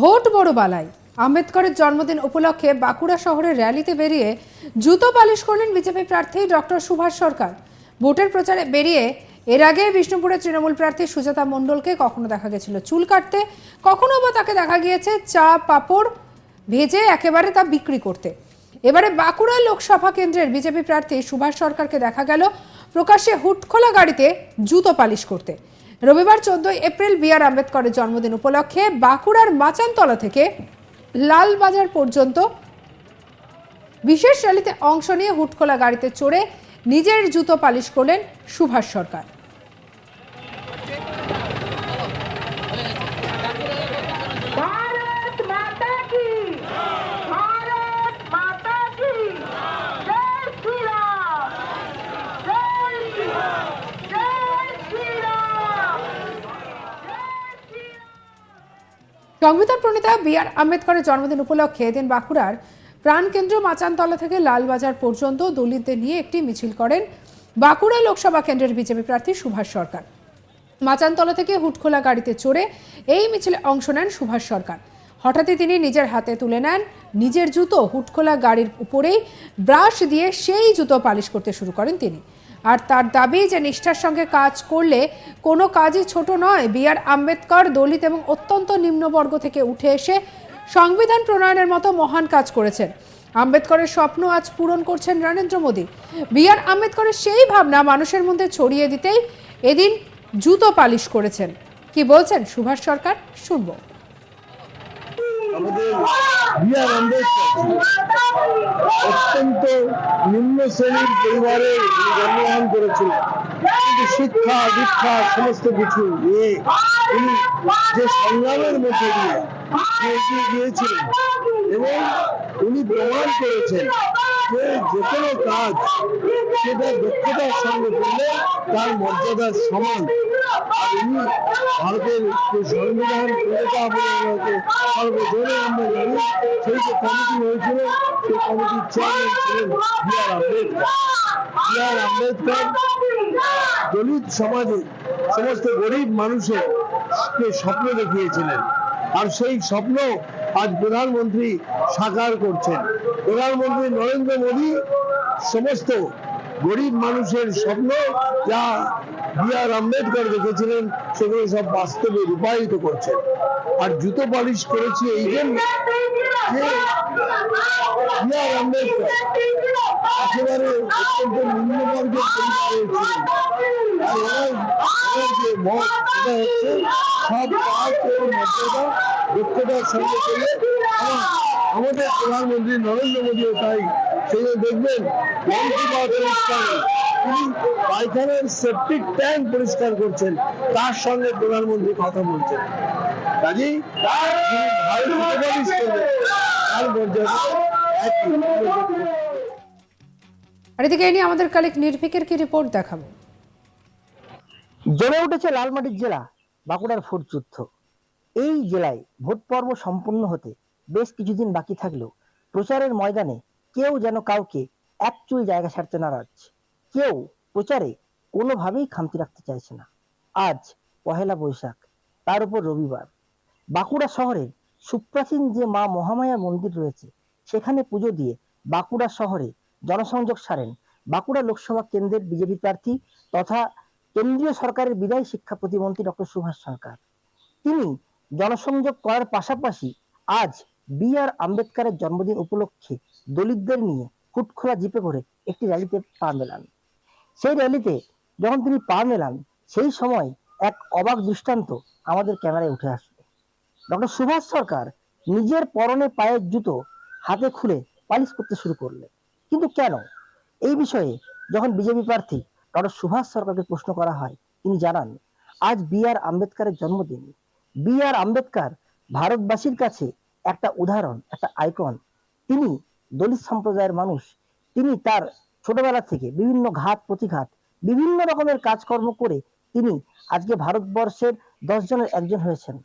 Vote বড় বালাই আম্বেদকরের জন্মদিন উপলক্ষে বাঁকুড়া শহরের র্যালিতে বেরিয়ে জুতো পালিশ করলেন বিজেপি প্রার্থী ডক্টর সুভাষ সরকার। ভোটের প্রচারে বেরিয়ে এর আগে বিষ্ণুপুরের তৃণমূল প্রার্থী সুজাতা মণ্ডলকে কখনো দেখা গেছিল চুল কাটতে, কখনো বা তাকে দেখা গিয়েছে চা, পাপড় ভেজে একেবারে তা বিক্রি করতে। এবারে বাঁকুড়া লোকসভা কেন্দ্রের বিজেপি প্রার্থী সুভাষ সরকারকে দেখা গেল প্রকাশ্যে হুটখোলা গাড়িতে জুতো পালিশ করতে। রবিবার চোদ্দই এপ্রিল বি আর আম্বেদকরের জন্মদিন উপলক্ষে বাঁকুড়ার মাচানতলা থেকে লালবাজার পর্যন্ত বিশেষ র্যালিতে অংশ নিয়ে হুটখোলা গাড়িতে চড়ে নিজের জুতো পালিশ করলেন সুভাষ সরকার। সংবিধান প্রণেতা বি আর আম্বেদকরের জন্মদিন উপলক্ষে এদিন বাঁকুড়ার প্রাণকেন্দ্র মাচানতলা থেকে লালবাজার পর্যন্ত দলিতদের নিয়ে একটি মিছিল করেন বাঁকুড়া লোকসভা কেন্দ্রের বিজেপি প্রার্থী সুভাষ সরকার। মাচানতলা থেকে হুটখোলা গাড়িতে চড়ে এই মিছিলে অংশ নেন সুভাষ সরকার। হঠাৎই তিনি নিজের হাতে তুলে নেন, নিজের জুতো হুটখোলা গাড়ির উপরেই ব্রাশ দিয়ে সেই জুতো পালিশ করতে শুরু করেন তিনি। আর তার দাবি যে নিষ্ঠার সঙ্গে কাজ করলে কোনো কাজই ছোট নয়, বি আর আম্বেদকর দলিত এবং অত্যন্ত নিম্নবর্গ থেকে উঠে এসে সংবিধান প্রণয়নের মতো মহান কাজ করেছেন। আম্বেদকরের স্বপ্ন আজ পূরণ করছেন নরেন্দ্র মোদী। বি আর আম্বেদকরের সেই ভাবনা মানুষের মধ্যে ছড়িয়ে দিতেই এদিন জুতো পালিশ করেছেন। কি বলছেন সুভাষ সরকার? শুনব। আমাদের বিআর আম্বেদকর অত্যন্ত নিম্ন শ্রেণির পরিবারে জন্মগ্রহণ করেছিলেন। কিন্তু শিক্ষা, দীক্ষা, সমস্ত কিছু নিয়ে তিনি যে সংগ্রামের মধ্যে দিয়ে এগিয়ে গিয়েছিলেন এবং উনি প্রমাণ করেছেন যে যে কোনো কাজ সেটা দক্ষতার সঙ্গে করলে তার মর্যাদার সমান। ভারতের সংবিধান প্রণেতা সর্বজনে আমরা জানি সেই যে কমিটি হয়েছিল, সেই কমিটির চেয়ারম্যান ছিলেন আর আম্বেদকর। আম্বেদকর দলিত সমাজে সমস্ত গরিব মানুষের স্বপ্ন দেখিয়েছিলেন। আর সেই স্বপ্ন আজ প্রধানমন্ত্রী সাকার করছেন। প্রধানমন্ত্রী নরেন্দ্র মোদী সমস্ত গরিব মানুষের স্বপ্ন যা বি আর আম্বেদকর দেখেছিলেন, সেগুলো সব বাস্তবে রূপায়িত করছেন। আর জুতো পালিশ করেছি এই জন্য বি আর আম্বেদকর। একেবারে অত্যন্ত নিম্নবর্গের পরিবারে ছিলেন আর ওনার ওনার যে মত সেটা হচ্ছে সব কাজ ও মর্যাদা দক্ষতার সঙ্গে করলে আমাদের প্রধানমন্ত্রী নরেন্দ্র মোদীও তাই। সেই দেখবেন তিনি পায়খানার সেপটিক ট্যাঙ্ক পরিষ্কার করছেন। তার সঙ্গে প্রধানমন্ত্রী কথা বলছেন। কাজেই তার আর এদিকে এ নিয়ে আমাদের কালিক নির্ভীকের কি রিপোর্ট দেখাবো? জমে উঠেছে লালমাটির জেলা বাঁকুড়ার ভোট যুদ্ধ। এই জেলায় ভোট পর্ব সম্পূর্ণ হতে বেশ কিছুদিন বাকি থাকলেও প্রচারের ময়দানে কেউ যেন কাউকে এক চুল জায়গা ছাড়তে নারাজ। কেউ প্রচারে কোনোভাবেই খামতি রাখতে চাইছে না। আজ পহেলা বৈশাখ, তার উপর রবিবার। বাঁকুড়া শহরের সুপ্রাচীন যে মা মহামায়া মন্দির রয়েছে, সেখানে পুজো দিয়ে বাঁকুড়া শহরে জনসংযোগ সারেন বাঁকুড়া লোকসভা কেন্দ্রের বিজেপি প্রার্থী তথা কেন্দ্রীয় সরকারের বিদায়ী শিক্ষা প্রতিমন্ত্রী ডক্টর সুভাষ সরকার। তিনি জনসংযোগ করার পাশাপাশি আজ বি আর আম্বেদকরের জন্মদিন উপলক্ষে দলিতদের নিয়ে হুটখোলা জিপে করে একটি র্যালিতে পা মেলান। সেই র্যালিতে যখন তিনি পা মেলান, সেই সময় এক অবাক দৃষ্টান্ত আমাদের ক্যামেরায় উঠে আসবে ডক্টর সুভাষ সরকার নিজের পরনে পায়ের জুতো হাতে খুলে পালিশ করতে শুরু করলেন। কিন্তু কেন? এই বিষয়ে যখন বিজেপি প্রার্থী ডক্টর সুভাষ সরকারকে প্রশ্ন করা হয়, তিনি জানান, আজ বি আর আম্বেদকরের জন্মদিন। বি আর আম্বেদকর ভারতবাসীর কাছে একটা উদাহরণ, একটা আইকন। তিনি দলিত সম্প্রদায়ের মানুষ, তিনি তার ছোটবেলা থেকে বিভিন্ন ঘাত, প্রতিঘাত, বিভিন্ন রকমের কাজকর্ম করে তিনি আজকে ভারতবর্ষের দশ জনের একজন হয়েছেন।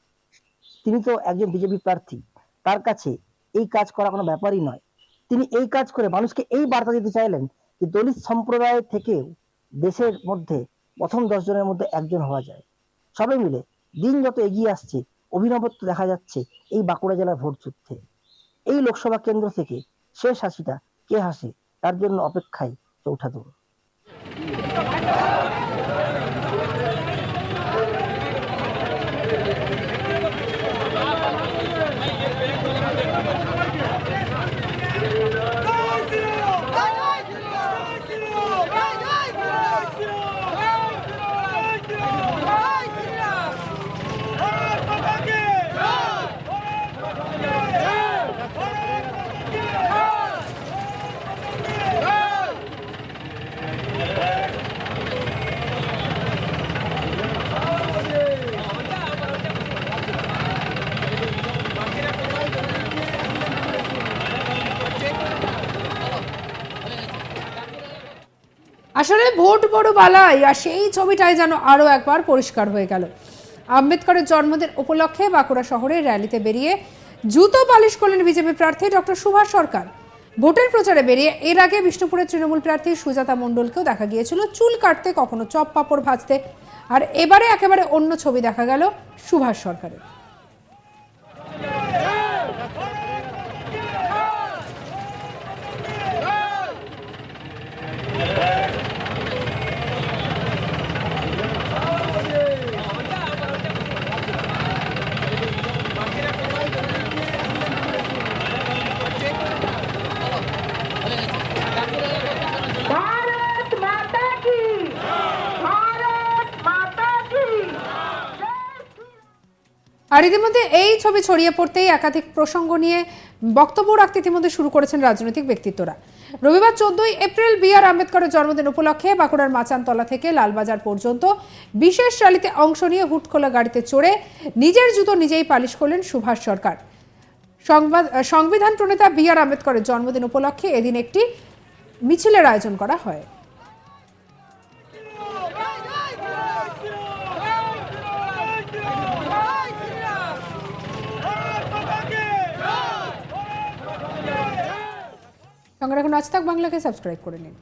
তিনি তো একজন বিজেপি প্রার্থী। তার কাছে এই কাজ করা কোনো ব্যাপারই নয়। তিনি এই কাজ করে মানুষকে এই বার্তা দিতে চাইলেন যে দলিত সম্প্রদায় থেকেও দেশের মধ্যে প্রথম দশ জনের মধ্যে একজন হওয়া যায়। সবাই মিলে দিন যত এগিয়ে আসছে, অভিনবত্ব দেখা যাচ্ছে এই বাঁকুড়া জেলার ভোট যুদ্ধে। এই লোকসভা কেন্দ্র থেকে শেষ হাসিটা কে হাসে? তার জন্য অপেক্ষায় চৌঠা দৌড়। আসলে ভোট বড় বালাই, আর সেই ছবিটাই যেন আরও একবার পরিষ্কার হয়ে গেল। আম্বেদকরের জন্মদিন উপলক্ষে বাঁকুড়া শহরে র্যালিতে বেরিয়ে জুতো পালিশ করলেন বিজেপি প্রার্থী ডক্টর সুভাষ সরকার। ভোটের প্রচারে বেরিয়ে এর আগে বিষ্ণুপুরের তৃণমূল প্রার্থী সুজাতা মণ্ডলকেও দেখা গিয়েছিল। চুল কাটতে, কখনো চপ পাপড় ভাজতে। আর এবারে একেবারে অন্য ছবি দেখা গেল সুভাষ সরকারের। আর ইতিমধ্যে এই ছবি ছড়িয়ে পড়তেই একাধিক প্রসঙ্গ নিয়ে বক্তব্য রাখতে ইতিমধ্যে শুরু করেছেন রাজনৈতিক ব্যক্তিত্বরা। রবিবার চোদ্দই এপ্রিল বি আর আম্বেদকরের জন্মদিন উপলক্ষে বাঁকুড়ার মাচানতলা থেকে লালবাজার পর্যন্ত বিশেষ র্যালিতে অংশ নিয়ে হুটখোলা গাড়িতে চড়ে নিজের জুতো নিজেই পালিশ করলেন সুভাষ সরকার। সংবাদ, সংবিধান প্রণেতা বি আর আম্বেদকরের জন্মদিন উপলক্ষে এদিন একটি মিছিলের আয়োজন করা হয়। সঙ্গে রাখুন। আজ তাক বাংলাকে সাবস্ক্রাইব করে নিন।